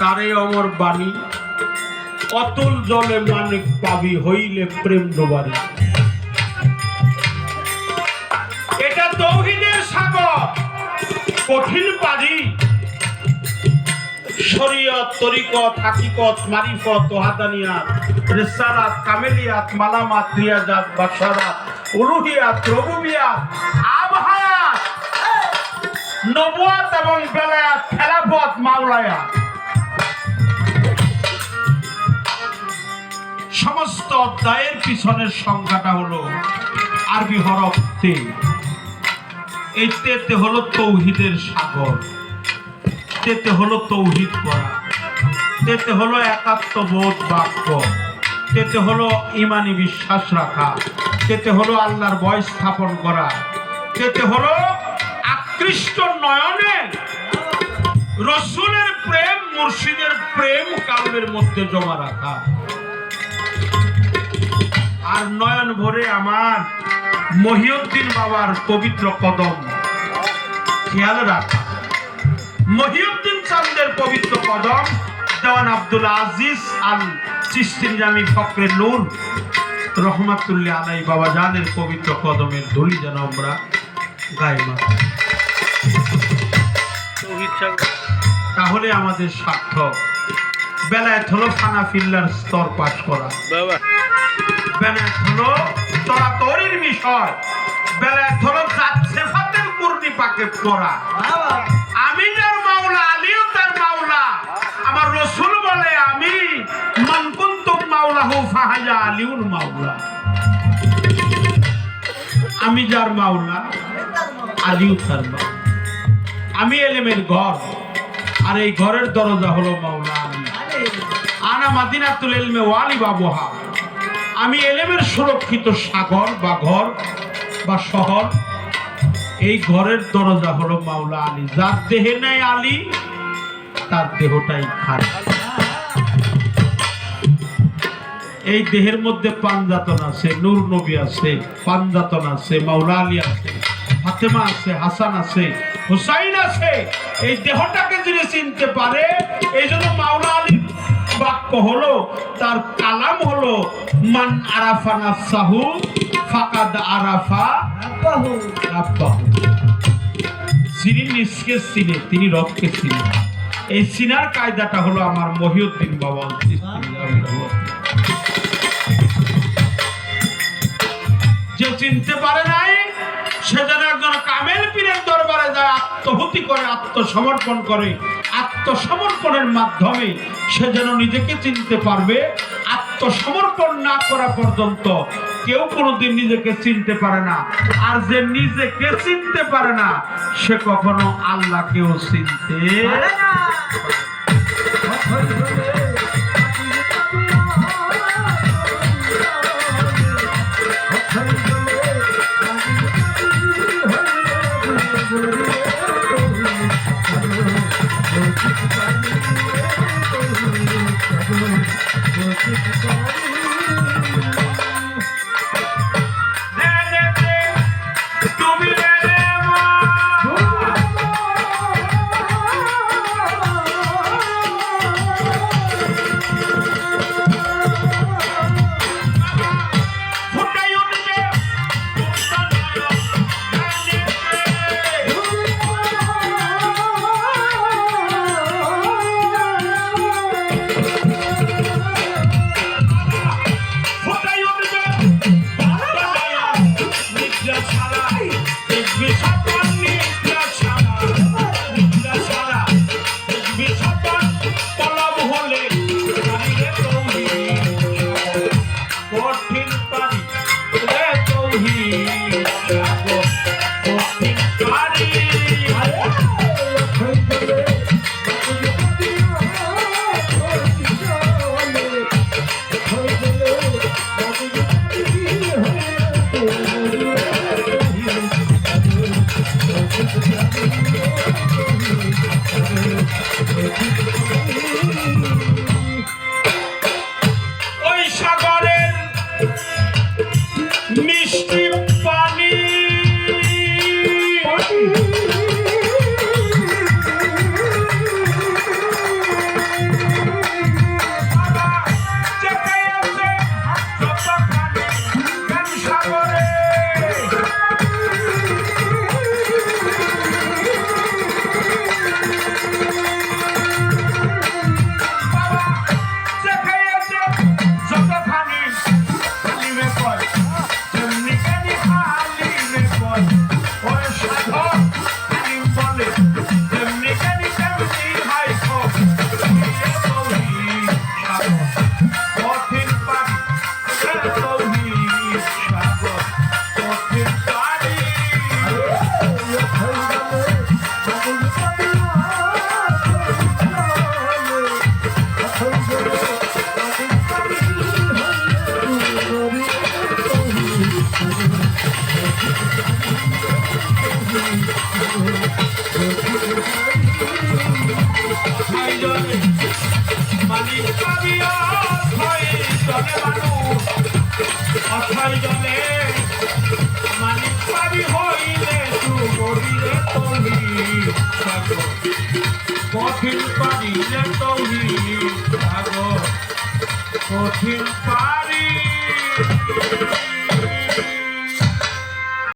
তার অতুল জলে মানিক পাবি হইলে প্রেম ডোবারি এটা তৌহিদের সাগর, কঠিন পারি শরীয়ত, তরিকত, হাকিকত, মারিফত ওহাদানিয়াত রিসালাত, কামেলিয়াত, মালামাত রিয়াজাত বাশারাত, উলুহিয়াত, রবুবিয়াত নবুয়াত এবং বেলায়াত খেলাফত মাওলায়াত সমস্ত অধ্যায়ের পিছনের সংখ্যাটা হলো আরবি হরফ তে। এই তেতে হলো তৌহিদের সাগর। তেতে হলো তৌহিদ করা। তেতে হলো একাত্মবোধ বাক্য। তেতে হলো ইমানি বিশ্বাস রাখা। তেতে হলো আল্লাহর ভয় স্থাপন করা। তেতে হলো আকৃষ্ট নয়নে। রসুলের প্রেম, মুর্শিদের প্রেম কালবের মধ্যে জমা রাখা। আর নয়ন ভরে আমার মহিউদ্দিন বাবার পবিত্র কদম। খেয়াল রাখা। মহিউদ্দিন চান্দের পবিত্র কদম, দেওয়ান আব্দুল আজিজ আল চিস্তিন জামি ফকরে নূর। রহমাতুল্লাহ আলাই বাবা জানের পবিত্র কদমের ধুলি যেন আমরা গায়ে মাথা তাহলে আমাদের সার্থক। বেলায় হলো ফানাফিল্লার স্তর পাশ করা। বেলায় হলো তরাতরির বিষয়। বেলায় হলো কুর্নি পাকে পড়া। আমি যার মাওলা আলীও তার মাওলা। আমার রসুল বলে আমি মানকুন্তুম মাওলা হু ফাহাজা আলিউল মাওলা। আমি যার মাওলা আলিউ তার মাওলা। আমি এলেমের ঘর। আর এই ঘরের দরজা হলো মাওলা আলী আনা মাদিনাতুল ইলমে ওয়ালি বাবুহা। আমি এলেমের সুরক্ষিত সাগর বা ঘর বা শহর। এই ঘরের দরজা হলো মাওলা আলী যার দেহে নেই আলী তার দেহটাই খালি। এই দেহের মধ্যে পাঞ্জাতন আছে নূর নবী আছে পাঞ্জাতন আছে মাওলা আলী আছে ফাতেমা আছে হাসান আছে হুসাইন আছে এই দেহটাকে যিনি চিনতে পারে এই জন্য মাওলা আলী বাক্য হলো তার কালাম হলো মান আরাফা নাফসাহু ফাকাদ আরাফা রাব্বাহু। যিনি নিজকে চিনে তিনি রবকে চিনে। এই চিনার কায়দাটা হলো আমার মহিউদ্দিন বাবা যে চিনতে পারে নাই সে যেন একজন কামেল পীরের দরবারে যায়, আত্মহুতি করে, আত্মসমর্পণ করে। আত্মসমর্পণের মাধ্যমে সে যেন নিজেকে চিনতে পারবে, আত্মসমর্পণ না করা পর্যন্ত কেউ কোনোদিন নিজেকে চিনতে পারে না। আর যে নিজেকে চিনতে পারে না, সে কখনো আল্লাহকেও চিনতে দে অথাই জলে মালিক পাবি হইলে সুগভীরে তহি কঠিন পারিলে তহি সাগর। কঠিন